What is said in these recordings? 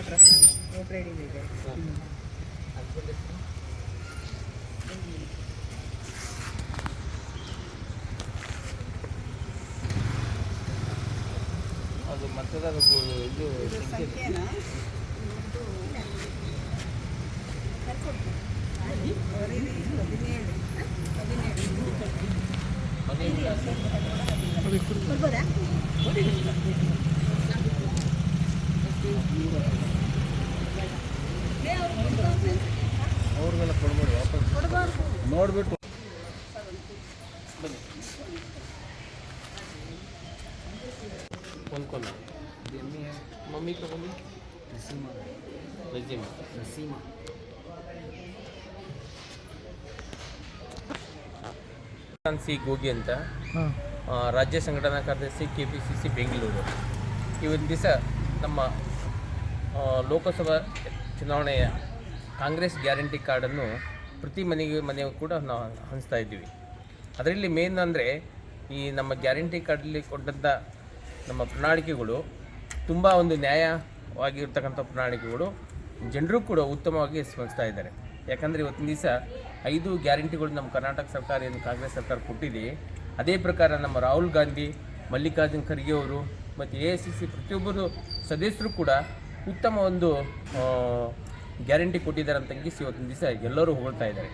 Address I ಇದೆ ಅದು ಮತದಾರ ಇದು ಇದು ಸಂಖ್ಯೆ ಸಂಖ್ಯೆನಾ ಹದಿನೇಳು ಹದಿನೇಳು ಬರ್ಬೋದಾ ಅವ್ರಿಗೆಲ್ಲ ಕೊಡ್ಬೇಡಿ ವಾಪಸ್ ನೋಡ್ಬಿಟ್ಟು. ಕೊಂದ್ಕೊಂಡ ಮಮ್ಮಿ ತಗೊಂಡು? ರೆಜಿಮ್ ಸಿ ಗೋಗಿ ಅಂತ. ರಾಜ್ಯ ಸಂಘಟನಾ ಕಾರ್ಯದರ್ಶಿ K P C C Bengaluru ಇವತ್ತು ದಿವಸ ನಮ್ಮ ಲೋಕಸಭಾ ಚುನಾವಣೆಯ ಕಾಂಗ್ರೆಸ್ ಗ್ಯಾರಂಟಿ ಕಾರ್ಡನ್ನು ಪ್ರತಿ ಮನೆಗೆ ಮನೆಗೂ ಕೂಡ ನಾವು ಹಂಚ್ತಾ ಇದ್ದೀವಿ. ಅದರಲ್ಲಿ ಮೇನ್ ಅಂದರೆ ಈ ನಮ್ಮ ಗ್ಯಾರಂಟಿ ಕಾರ್ಡಲ್ಲಿ ಕೊಟ್ಟಂಥ ನಮ್ಮ ಪ್ರಣಾಳಿಕೆಗಳು, ತುಂಬ ಒಂದು ನ್ಯಾಯವಾಗಿರ್ತಕ್ಕಂಥ ಪ್ರಣಾಳಿಕೆಗಳು, ಜನರು ಕೂಡ ಉತ್ತಮವಾಗಿ ಸ್ಪಂದಿಸ್ತಾ ಇದ್ದಾರೆ. ಯಾಕಂದರೆ ಇವತ್ತಿನ ದಿವಸ ಐದು ಗ್ಯಾರಂಟಿಗಳು ನಮ್ಮ ಕರ್ನಾಟಕ ಸರ್ಕಾರ ಏನು ಕಾಂಗ್ರೆಸ್ ಸರ್ಕಾರ ಕೊಟ್ಟಿದೆ. ಅದೇ ಪ್ರಕಾರ ನಮ್ಮ ರಾಹುಲ್ ಗಾಂಧಿ, ಮಲ್ಲಿಕಾರ್ಜುನ್ ಖರ್ಗೆ ಅವರು ಮತ್ತು ಎ ಐ ಸಿ ಸಿ ಪ್ರತಿಯೊಬ್ಬರು ಸದಸ್ಯರು ಕೂಡ ಉತ್ತಮ ಒಂದು ಗ್ಯಾರಂಟಿ ಕೊಟ್ಟಿದ್ದಾರೆ ಅಂತ ಅಂಗಿಸಿ ಇವತ್ತಿನ ದಿವಸ ಎಲ್ಲರೂ ಹೊಗಳ್ತಾ ಇದ್ದಾರೆ.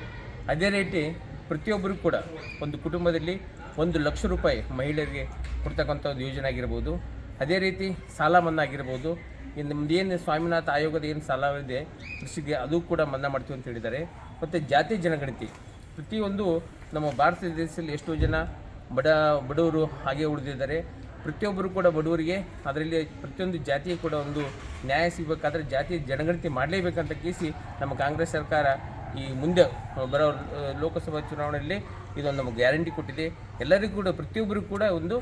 ಅದೇ ರೀತಿ ಪ್ರತಿಯೊಬ್ಬರು ಕೂಡ ಒಂದು ಕುಟುಂಬದಲ್ಲಿ ಒಂದು ಲಕ್ಷ ರೂಪಾಯಿ ಮಹಿಳೆಯರಿಗೆ ಕೊಡ್ತಕ್ಕಂಥ ಒಂದು ಯೋಜನೆ ಆಗಿರ್ಬೋದು. ಅದೇ ರೀತಿ ಸಾಲ ಮನ್ನಾ ಆಗಿರ್ಬೋದು. ಇನ್ನು ಏನು ಸ್ವಾಮಿನಾಥ ಆಯೋಗದ ಏನು ಸಾಲವಿದೆ, ಕೃಷಿಗೆ ಅದು ಕೂಡ ಮನ್ನಾ ಮಾಡ್ತೀವಿ ಅಂತ ಹೇಳಿದ್ದಾರೆ. ಮತ್ತು ಜಾತಿ ಜನಗಣತಿ, ಪ್ರತಿಯೊಂದು ನಮ್ಮ ಭಾರತ ದೇಶದಲ್ಲಿ ಎಷ್ಟೋ ಜನ ಬಡ, ಬಡವರು ಹಾಗೆ ಉಳಿದಿದ್ದಾರೆ. ಪ್ರತಿಯೊಬ್ಬರು ಕೂಡ ಬಡವರಿಗೆ ಅದರಲ್ಲಿ ಪ್ರತಿಯೊಂದು ಜಾತಿಯೂ ಕೂಡ ಒಂದು ನ್ಯಾಯ ಸಿಗಬೇಕಾದ್ರೆ ಜಾತಿ ಜನಗಣತಿ ಮಾಡಲೇಬೇಕಂತ ಕೇಸಿ ನಮ್ಮ ಕಾಂಗ್ರೆಸ್ ಸರ್ಕಾರ ಈ ಮುಂದೆ ಬರೋ ಲೋಕಸಭಾ ಚುನಾವಣೆಯಲ್ಲಿ ಇದೊಂದು ನಮಗೆ ಗ್ಯಾರಂಟಿ ಕೊಟ್ಟಿದೆ. ಎಲ್ಲರಿಗೂ ಕೂಡ ಪ್ರತಿಯೊಬ್ಬರಿಗೂ ಕೂಡ ಒಂದು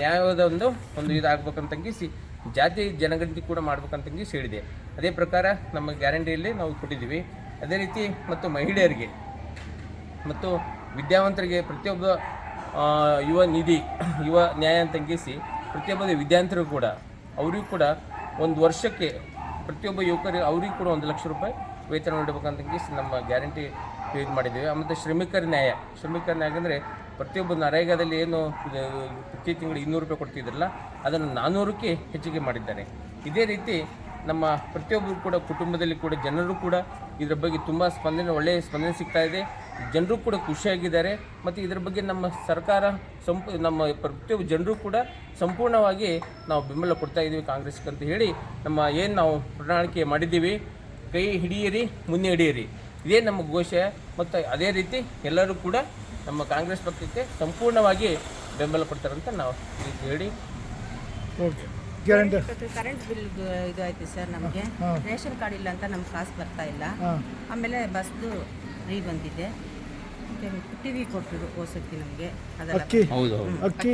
ನ್ಯಾಯದ ಒಂದು ಒಂದು ಇದಾಗಬೇಕಂತ ಕೇಸಿ ಜಾತಿ ಜನಗಣತಿ ಕೂಡ ಮಾಡ್ಬೇಕಂತ ಕೇಸಿ ಹೇಳಿದೆ. ಅದೇ ಪ್ರಕಾರ ನಮ್ಮ ಗ್ಯಾರಂಟಿಯಲ್ಲಿ ನಾವು ಕೊಟ್ಟಿದ್ದೀವಿ. ಅದೇ ರೀತಿ ಮತ್ತು ಮಹಿಳೆಯರಿಗೆ ಮತ್ತು ವಿದ್ಯಾವಂತರಿಗೆ ಪ್ರತಿಯೊಬ್ಬ ಯುವ ನಿಧಿ, ಯುವ ನ್ಯಾಯ ಅಂತ ಕೇಸಿ ಪ್ರತಿಯೊಬ್ಬ ವಿದ್ಯಾರ್ಥಿಗಳು ಕೂಡ, ಅವರಿಗೂ ಕೂಡ ಒಂದು ವರ್ಷಕ್ಕೆ ಪ್ರತಿಯೊಬ್ಬ ಯುವಕರಿಗೆ ಅವ್ರಿಗೆ ಕೂಡ ಒಂದು ಲಕ್ಷ ರೂಪಾಯಿ ವೇತನ ನೀಡಬೇಕಂತ ನಮ್ಮ ಗ್ಯಾರಂಟಿ ಇದು ಮಾಡಿದ್ದೀವಿ. ಮತ್ತು ಶ್ರಮಿಕರ ನ್ಯಾಯ. ಶ್ರಮಿಕರ ನ್ಯಾಯ ಅಂದರೆ ಪ್ರತಿಯೊಬ್ಬ ನರೇಗಾದಲ್ಲಿ ಏನು ಪ್ರತಿ ತಿಂಗಳು ಇನ್ನೂರು ರೂಪಾಯಿ ಕೊಡ್ತಿದ್ರಲ್ಲ, ಅದನ್ನು ನಾನ್ನೂರಕ್ಕೆ ಹೆಚ್ಚಿಗೆ ಮಾಡಿದ್ದಾರೆ. ಇದೇ ರೀತಿ ನಮ್ಮ ಪ್ರತಿಯೊಬ್ಬರು ಕೂಡ ಕುಟುಂಬದಲ್ಲಿ ಕೂಡ ಜನರು ಕೂಡ ಇದರ ಬಗ್ಗೆ ತುಂಬ ಸ್ಪಂದನೆ, ಒಳ್ಳೆಯ ಸ್ಪಂದನೆ ಸಿಗ್ತಾ ಇದೆ. ಜನರು ಕೂಡ ಖುಷಿಯಾಗಿದ್ದಾರೆ. ಮತ್ತು ಇದರ ಬಗ್ಗೆ ನಮ್ಮ ಸರ್ಕಾರ ಸಂಪ್, ನಮ್ಮ ಪ್ರತಿಯೊಬ್ಬ ಜನರು ಕೂಡ ಸಂಪೂರ್ಣವಾಗಿ ನಾವು ಬೆಂಬಲ ಕೊಡ್ತಾ ಇದ್ದೀವಿ ಕಾಂಗ್ರೆಸ್ಗೆ ಅಂತ ಹೇಳಿ ನಮ್ಮ ಏನು ನಾವು ಪ್ರಣಾಳಿಕೆ ಮಾಡಿದ್ದೀವಿ. ಕೈ ಹಿಡಿಯಿರಿ ಮುನ್ನೆ ಹಿಡಿಯಿರಿ. ಇದೇ ನಮ್ಮ ಘೋಷ. ಮತ್ತು ಅದೇ ರೀತಿ ಎಲ್ಲರೂ ಕೂಡ ನಮ್ಮ ಕಾಂಗ್ರೆಸ್ ಪಕ್ಷಕ್ಕೆ ಸಂಪೂರ್ಣವಾಗಿ ಬೆಂಬಲ ಕೊಡ್ತಾರಂತ ನಾವು ಹೇಳಿ. ಓಕೆ. ಗ್ಯಾರಂಟಿ. ಕರೆಂಟ್ ಬಿಲ್ ಇದು ಐತೆ ಸರ್ ನಮಗೆ. ರೇಷನ್ ಕಾರ್ಡ್ ಇಲ್ಲ ಅಂತ ನಮ್ಗೆ ಕಾಸು ಬರ್ತಾ ಇಲ್ಲ. ಆಮೇಲೆ ಬಸ್ದು ಫ್ರೀ ಬಂದಿದೆ. ಟಿ ವಿ ಕೊಟ್ಟರು ಓಸಕ್ಕೆ ನಮಗೆ. ಅದೆಲ್ಲ ಅಕ್ಕಿ. ಹೌದು ಹೌದು. ಅಕ್ಕಿ.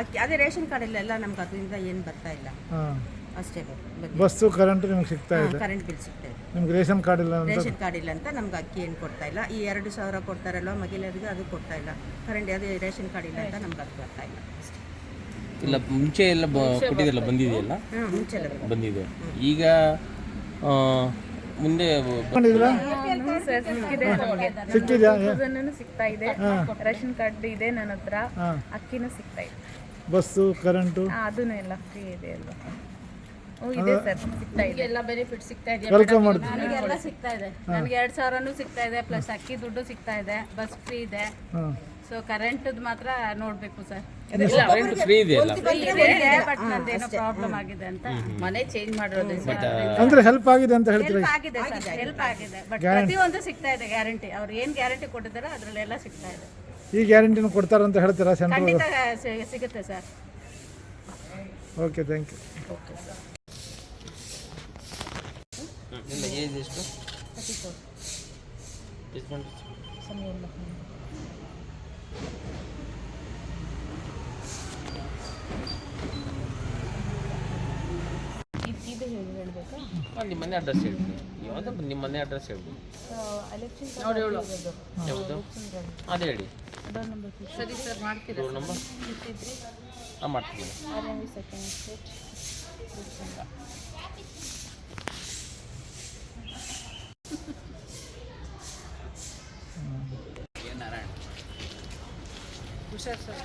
ಅಕ್ಕಿ. ಅದೇ ರೇಷನ್ ಕಾರ್ಡ್ ಇಲ್ಲ ಎಲ್ಲ ನಮ್ಗೆ ಅದರಿಂದ ಏನು ಬರ್ತಾ ಇಲ್ಲ. ಹಾಂ. ಅಷ್ಟೇ ಬಸ್ಸು ಕರೆಂಟ್ ನಿಮ್ಗೆ ಸಿಗ್ತಾ ಇದೆ. ಕರೆಂಟ್ ಬಿಲ್ ಸಿಗ್ತಾ ಇದೆ. ನಿಮ್ಗೆ ರೇಷನ್ ಕಾರ್ಡ್ ಇಲ್ಲ ಅಂತ ರೇಷನ್ ಕಾರ್ಡ್ ಇಲ್ಲ ಅಂತ ನಮ್ಗೆ ಅಕ್ಕಿ ಏನು ಕೊಡ್ತಾ ಇಲ್ಲ. ಈ ಎರಡು ಸಾವಿರ ಕೊಡ್ತಾರಲ್ವ ಮಹಿಳೆಯರಿಗೆ ಅದು ಕೊಡ್ತಾ ಇಲ್ಲ. ಕರೆಂಟ್ ಅದೇ ರೇಷನ್ ಕಾರ್ಡ್ ಇಲ್ಲ ಅಂತ ನಮ್ಗೆ ಅದು ಬರ್ತಾ ಇಲ್ಲ. ಅಷ್ಟೇ. ಇಲ್ಲ ಮುಂಚೆ ಎಲ್ಲ ಬ ಕೊಟ್ಟಿದ್ದೆಲ್ಲ ಬಂದಿದೆಯಲ್ಲ? ಹಾಂ ಮುಂಚೆ ಎಲ್ಲ ಬಂದಿದೆ. ಈಗ ಆ, ಮುಂದೆ ಬ- ತಗೊಂಡಿದ್ರಾ ಸರ್ ಸಿಕ್ಕಿದೆ ನಮಗೆ ಸಿಕ್ಕಿದ್ಯಾ? ಅದನ್ನು ಸಿಗ್ತಾ ಇದೆ. ರೇಷನ್ ಕಾರ್ಡ್ ಇದೆ ನನ್ನ ಹತ್ರ. ಹಾಂ. ಅಕ್ಕಿನೂ ಸಿಗ್ತಾ ಇದೆ. Bus current? ಆ, ಎಲ್ಲ ಫ್ರೀ ಇದೆ ಅಲ್ವಾ? ಓ ಇದೆ ಸರ್ ಸಿಗ್ತಾ ಇದೆ. ಎಲ್ಲ ಬೆನಿಫಿಟ್ ಸಿಗ್ತಾ ಇದೆ. ವೆಲ್ಕಮ್ ಮಾಡ್ತೀನಿ ನನಗೆಲ್ಲ ಸಿಗ್ತಾ ಇದೆ. ನನಗೆ ಎರಡ್ ಸಾವಿರನೂ ಸಿಗ್ತಾ ಇದೆ ಪ್ಲಸ್ ಅಕ್ಕಿ ದುಡ್ಡು ಸಿಗ್ತಾ ಇದೆ ಬಸ್ ಫ್ರೀ ಇದೆ. ಹಾಂ. ಸೊ ಕರೆಂಟ್ ಮಾತ್ರ ನೋಡ್ಬೇಕು ಸರ್ ಕರೆಂಟ್ ಫ್ರೀ ಇದೆಯಲ್ಲ? ಬಟ್ ನಂದೇನೋ ಪ್ರಾಬ್ಲಮ್ ಆಗಿದೆ ಅಂತ ಮನೆ ಚೇಂಜ್ ಮಾಡಿರೋದು ಅಂದ್ರೆ ಹೆಲ್ಪ್ ಆಗಿದೆ ಅಂತ ಹೇಳ್ತೀರಾ? ಆಗಿದೆ ಸರ್ ಹೆಲ್ಪ್ ಆಗಿದೆ. ಬಟ್ ಪ್ರತಿಯೊಂದು ಸಿಗ್ತಾ ಇದೆ ಗ್ಯಾರಂಟಿ ಅವ್ರು ಏನು ಗ್ಯಾರಂಟಿ ಕೊಟ್ಟಿದ್ದಾರೆ ಅದ್ರಲ್ಲೆಲ್ಲ ಸಿಗ್ತಾ ಇದೆ. ಈ ಗ್ಯಾರಂಟಿನ ಅಂತ ಹೇಳ್ತೀರಾ ಸೆಂಟ್ರಲ್ ಖಂಡಿತ ಸಿಗುತ್ತೆ ಸರ್ ಓಕೆ ಥ್ಯಾಂಕ್ ಯು ಇಲ್ಲ ಏಜ್ ಎಷ್ಟು? ಎಷ್ಟು ಮಂದಿ? ಇದು ಹಾಂ ನಿಮ್ಮ ಮನೆ ಅಡ್ರೆಸ್ ಹೇಳ್ಬಿಡಿ. ಯಾವುದು ನಿಮ್ಮ ಮನೆ ಅಡ್ರೆಸ್ ಹೇಳ್ಬಿಡಿ. ನೋಡಿ ಹೇಳು. ಯಾವುದು? ಅದು ಹೇಳಿ. ಸರಿ ಸರ್ ಮಾಡ್ತೀವಿ ಡೋರ್ ನಂಬರ್ ಹಾಂ ಮಾಡ್ತೀನಿ. ಹುಷಾರ್ ಸರ್.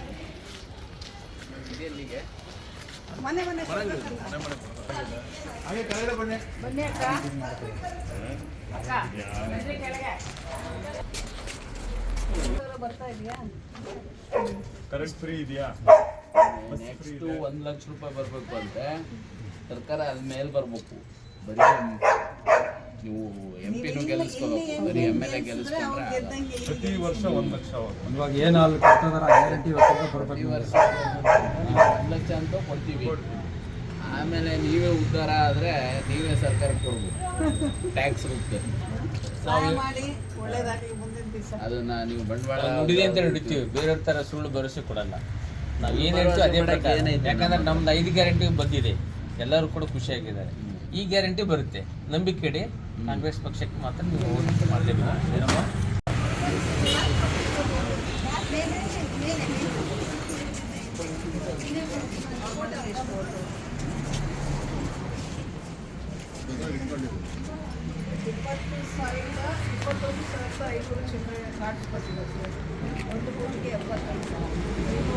ಮನೆ ಮನೆ ಮನೆ ಮನೆ. ಕರೆಂಟ್ ಫ್ರೀ ಇದೆಯಾ? ನೆಕ್ಸ್ಟ್ ಒಂದು ಲಕ್ಷ ರೂಪಾಯಿ ಬರಬೇಕು ಅಂತೆ ಸರ್ಕಾರ ಅದ್ಮೇಲೆ ಬರ್ಬೇಕು. ಬರೀ ನೀವು ಎಂ ಪಿನೂ ಗೆಲ್ಲಿಸ್ಕೋಬೇಕು ಬರೀ ಎಂ ಎಲ್ ಎ ಗೆಲ್ಲಿಸ್ಕೊಂಡ್ರೆ ಪ್ರತಿ ವರ್ಷ ಒಂದು ಲಕ್ಷ ಇವಾಗ ಏನು ಅಲ್ಲಿ ಗ್ಯಾರಂಟಿ ಪ್ರತಿ ವರ್ಷ ಒಂದು ಲಕ್ಷ ಅಂತ ಕೊಡ್ತೀವಿ. ಆಮೇಲೆ ನೀವೇ ಉದ್ಧಾರ ಆದರೆ ನೀವೇ ಸರ್ಕಾರ ಕೊಡ್ಬೇಕು. ಟ್ಯಾಕ್ಸ್ ರೂಪದಲ್ಲಿ ಅದನ್ನ ನೀವು ಬಂಡವಾಳ ನುಡಿದೆ ಅಂತ ನುಡಿತೀವಿ. ಬೇರೆಯವ್ರ ಥರ ಸುಳ್ಳು ಭರವಸೆ ಕೊಡಲ್ಲ. ನಾವು ಏನು ಹೇಳ್ತೀವಿ ಅದೇ ಪ್ರಕಾರ. ಯಾಕಂದ್ರೆ ನಮ್ದು ಐದು ಗ್ಯಾರಂಟಿ ಬಂದಿದೆ. ಎಲ್ಲರೂ ಕೂಡ ಖುಷಿಯಾಗಿದ್ದಾರೆ. ಈ ಗ್ಯಾರಂಟಿ ಬರುತ್ತೆ. ನಂಬಿಕೆ ಇಡಿ. ಕಾಂಗ್ರೆಸ್ ಪಕ್ಷಕ್ಕೆ ಮಾತ್ರ ನೀವು ಮಾಡಲೇಬೇಕು. ಏನಮ್ಮ? ಸಾವಿರದ ಇಪ್ಪತ್ತೊಂದು ಸಾವಿರದ ಐನೂರು ಚಿಲ್ಲರೆ ಕಾರ್ಡ್ಸ್ ಕೊಟ್ಟಿದ್ದಾರೆ ಒಂದು ಕೋಟಿಗೆ ಎಪ್ಪತ್ತೈದು ಸಾವಿರ